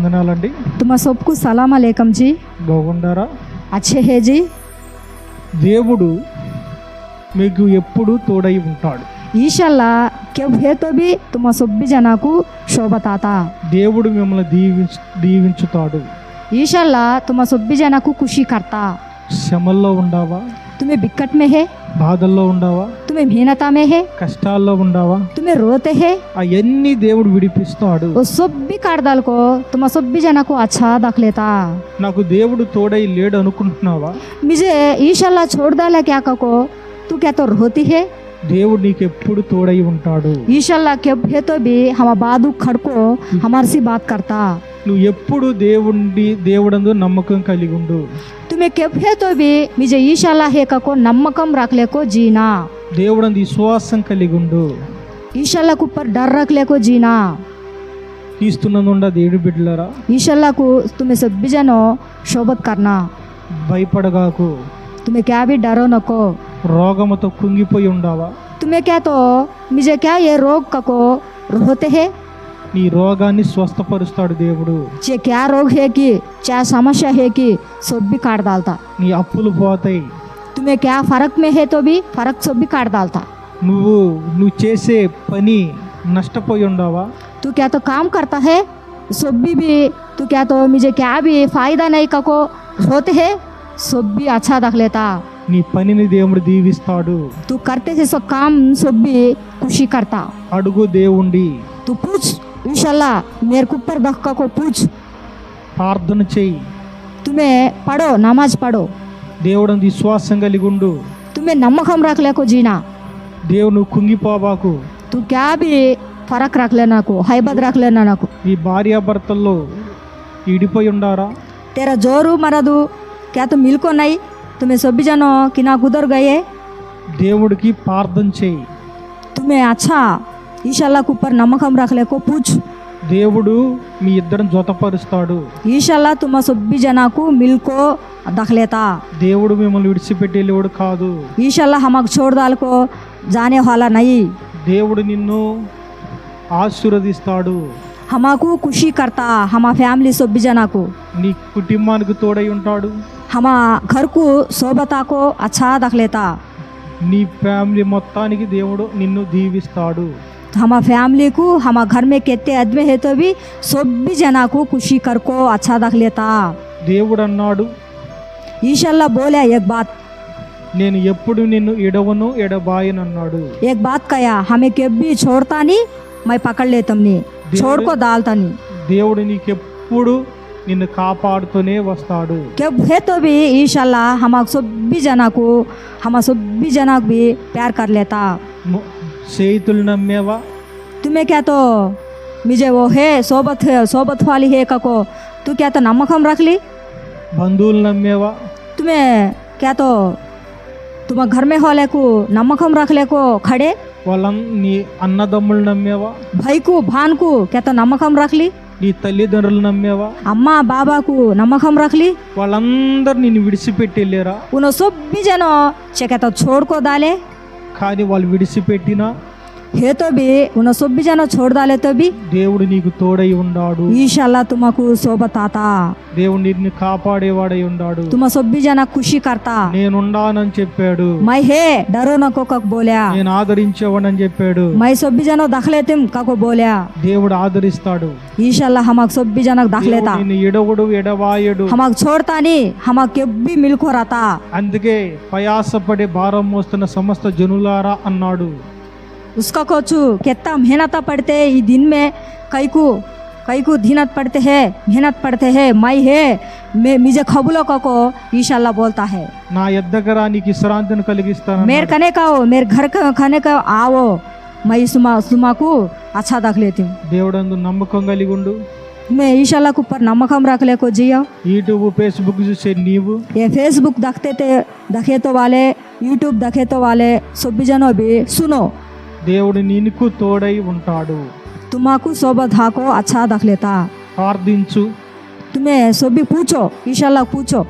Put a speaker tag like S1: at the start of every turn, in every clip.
S1: వందనాలండి.
S2: తమ సలామ లేఖం లేకం జీ.
S1: బాగుండారా?
S2: అచ్చే
S1: దేవుడు మీకు ఎప్పుడు తోడై ఉంటాడు.
S2: ఈశల్లా కేవ్ హేతోబి తుమ సొబ్బి జనాకు శోభతాత
S1: దేవుడు మిమ్మల్ని దీవించు దీవించుతాడు.
S2: ఈషల్లా తుమ సొబ్బి జనాకు ఖుషి
S1: శ్రమల్లో ఉండావా?
S2: तुम्हें बिक्कट में है
S1: బాధల్లో ఉండావా
S2: तुम्हें मेहनता में है
S1: కష్టాల్లో ఉండావా
S2: तुम्हें रोते हैं
S1: అవన్నీ దేవుడు విడిపిస్తాడు
S2: वो सब भी काट डाल को तुम सभी जना को अच्छा रख लेता
S1: నాకు దేవుడు తోడై లేడు అనుకుంటున్నావా
S2: मुझे ईशाला छोड़ डाला क्या को तू क्या तो रोती है
S1: దేవుడు నీకు ఎప్పుడు తోడై ఉంటాడు
S2: ईशाला क्यों है तो भी हम बादू खड़को हमारे से बात करता
S1: నువ్వు ఎప్పుడు దేవుడి దేవుడందు నమ్మకం కలిగి ఉండు
S2: तुम्हें क्यों है तो भी मुझे ईशाला है को नम्मकम रख ले को जीना
S1: దేవుడందు విశ్వాసం కలిగి ఉండు
S2: ईशाला के ऊपर डर रख ले को जीना
S1: తీస్తున్నందుండ దేవుడి బిడ్డలరా
S2: ईशाला को तुम्हें सभी जनो शोभत करना
S1: భయపడగాకు
S2: तुम्हें क्या भी डरो नको
S1: రోగముతో కుంగిపోయి ఉండావా
S2: तुम्हें क्या तो मुझे क्या ये रोग का को रोते हैं
S1: నీ రోగాన్ని స్వస్థపరుస్తాడు దేవుడు.
S2: చే క్యా హేకి చే సమస్య హేకి సొబ్బి కాడదాల్తా
S1: నీ అప్పులు పోతాయి.
S2: తుమే క్యా ఫరక్ మే హే తోబి? ఫరక్ సొబ్బి కాడదాల్తా
S1: నువ్వు నువ్వు చేసే పని నష్టపోయి ఉండవా?
S2: తూ క్యాతో కామ్ కర్తా హే? సొబ్బి బి తూ క్యాతో మిజే క్యా బి ఫాయిదా నై కకో? హోతే హే? సొబ్బి అచ్చా దఖలేతా
S1: నీ పనిని దేవుడు దీవిస్తాడు.
S2: తు కర్తే సే సో కామ్ సొబ్బి ఖుషి కర్తా.
S1: అడుగు దేవుండి.
S2: తు పూచ్ इंशाल्लाह मेरे को ऊपर रख का को पूछ
S1: ప్రార్థన చెయ్యి
S2: तुम्हें पढ़ो नमाज पढ़ो
S1: దేవుడందు విశ్వాసం కలిగి ఉండు
S2: तुम्हें नमक हम रख ले को जीना
S1: దేవుడు నువ్వు కుంగిపోబాకు
S2: तू क्या भी फर्क रख लेना को हैबत रख लेना ना को
S1: నీ భార్యాభర్తల్లో ఇడిపోయి ఉండారా
S2: तेरा जोरू मरदू क्या तो मिल को नहीं तुम्हें सभी जनो कि ना गुदर गए
S1: దేవుడికి ప్రార్థన చేయి
S2: तुम्हें अच्छा ఈషల్లా కుప్పర్ నమ్మకం రాకలేకో పూచ్.
S1: దేవుడు మీ ఇద్దరిని జతపరుస్తాడు.
S2: ఈషల్లా తుమ సొబ్బి జనాకు మిల్కో దఖలేతా.
S1: దేవుడు మిమ్మల్ని విడిచిపెట్టే
S2: వెళ్ళేవాడు కాదు. ఈషల్లా హమాకు చూడదాలకో జానే హాలా నయి.
S1: దేవుడు నిన్ను ఆశీర్వదిస్తాడు.
S2: హమాకు ఖుషి కర్తా హమా ఫ్యామిలీ సొబ్బి జనాకు.
S1: నీ కుటుంబానికి తోడై ఉంటాడు.
S2: హమా ఘర్కు శోభతాకో అచ్చా దఖలేతా.
S1: నీ ఫ్యామిలీ మొత్తానికి దేవుడు నిన్ను దీవిస్తాడు.
S2: हमा फैमिली को हमा घर में कितने आदमी है तो भी सभी जना को खुशी कर को अच्छा रख लेता
S1: దేవుడు అన్నాడు
S2: ईशाला बोले एक बात
S1: నేను ఎప్పుడు నిన్ను ఎడవను ఎడబాయను అన్నాడు
S2: एक बात कया हमें कभी छोड़ता नहीं मैं पकड़ लेता नहीं छोड़ को डालता नहीं
S1: దేవుడు నీకెప్పుడు నిన్ను కాపాడుతూనే వస్తాడు
S2: कब है तो भी ईशाला हम सभी जना को हम सभी जना को भी प्यार कर लेता
S1: ము- చేతులు నమ్మేవా
S2: तुम्हें क्या तो मुझे वो है सोबत है सोबत वाली है को तू क्या तो नमक हम रख ली
S1: బంధువులు నమ్మేవా
S2: तुम्हें क्या तो तुम घर में वाले को नमक हम रख ले को खड़े
S1: వాళ్ళ నీ అన్నదమ్ములు నమ్మేవా
S2: भाई को भान को क्या तो नमक हम रख ली
S1: నీ తల్లిదండ్రులు నమ్మేవా
S2: अम्मा बाबा को नमक हम रख ली
S1: వాళ్ళందరూ నిన్ను విడిచిపెట్టి వెళ్ళారా
S2: उन सभी जनो चे क्या तो छोड़ को डाले
S1: కానీ వాళ్ళు విడిచిపెట్టినా
S2: है तो भी उन सभी जनो छोड़ डाले तो भी
S1: దేవుడు నీకు తోడై ఉన్నాడు
S2: ईशाला तुमको सोबत आता
S1: దేవుడు నిన్ను కాపాడేవాడై ఉన్నాడు
S2: तुम सभी जना खुशी करता
S1: నేనుండానని చెప్పాడు
S2: मैं है डरो न को कक बोलिया
S1: నేను ఆదరించేవాడని చెప్పాడు
S2: मैं सभी जनो दख लेते kako बोलिया
S1: దేవుడు ఆదరిస్తాడు
S2: ईशाला हमक सभी जनक दख
S1: దేవుడు
S2: लेता
S1: నిన్ను ఎడవడు ఎడవాయడు
S2: हमक छोड़ता नहीं हमक कभी मिलको रहता
S1: అందుకే ప్రయాసపడే భారం మోస్తున్న సమస్త జనులారా అన్నాడు
S2: उसका कोचू कितना मेहनत पड़ते ये दिन में कई को कई को दिनत पड़ते हैं मेहनत पड़ते हैं मैं है मैं मुझे खबुलो को ईशाला बोलता है
S1: నా ఎద్దకు రా నీకు విశ్రాంతిని కలిగిస్తాను
S2: मेरे कने का हो मेरे घर का खाने का आओ मैं सुमा सुमा को अच्छा रख लेती हूँ
S1: దేవుడందు నమ్మకం కలిగి ఉండు
S2: मैं ईशाला के ऊपर नमक हम रख ले को जियो
S1: యూట్యూబ్ ఫేస్బుక్ చూసే నీవు
S2: ये फेसबुक देखते थे देखे तो वाले यूट्यूब देखे तो वाले सभी जनों भी सुनो
S1: దేవుడు నీకు తోడై ఉంటాడు.
S2: తుమాకు శోభ ధాకో అచ్చా దఖలేతా
S1: ప్రార్థించు.
S2: తుమే సొబ్బి పూచో ఈశాల్లా పూచో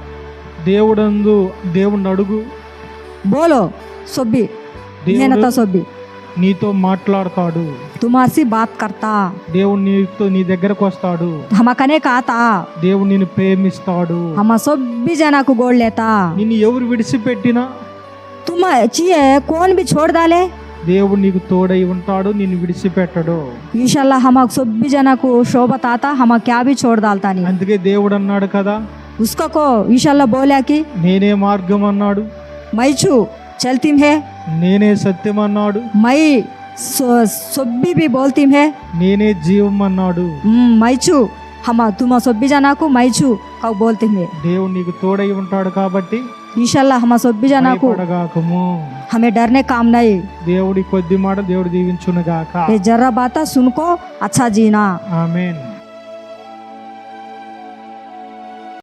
S1: దేవుడందు దేవుణ్ణి అడుగు.
S2: బోలో
S1: సొబ్బి
S2: నేనత సొబ్బి
S1: నీతో మాట్లాడతాడు.
S2: తుమాసి బాత్ కర్తా.
S1: దేవుడు నీతో నీ దగ్గరకు వస్తాడు.
S2: హమకనే కాతా.
S1: దేవుడు నిన్ను ప్రేమిస్తాడు.
S2: హమ సొబ్బి జనాకు గోళ్ళేతా
S1: నిన్ను ఎవరు విడిచిపెట్టినా?
S2: తుమ చీయే కోన్ బి చూడదాలే
S1: దేవుడు నీకు తోడై ఉంటాడు నిన్ను విడిచిపెట్టడు.
S2: ఈషల్లా హమాకు సొబ్బి జనకు శోభ తాత హమ క్యాబి చూడదాల్తాని.
S1: అందుకే దేవుడు అన్నాడు కదా
S2: ఉస్కకో ఈషల్లా బోలాకి.
S1: నేనే మార్గం అన్నాడు.
S2: మైచు చల్తిం హే.
S1: నేనే సత్యం అన్నాడు.
S2: మై సొబ్బి బి బోల్తిం హే.
S1: నేనే జీవం అన్నాడు.
S2: మైచు హమా తుమ సొబ్బి జనకు మైచు కవు బోల్తిం హే.
S1: దేవుడు నీకు తోడై ఉంటాడు కాబట్టి
S2: ఇన్షాల్లా మా
S1: సొబ్బిజ
S2: నాకు ఆమె డర్నే కామ్నాయి
S1: దేవుడి కొద్ది మాట దేవుడు దీవించును
S2: గాక జర్ర బాత సునుకో అచ్చా జీనా.
S1: ఆమెన్.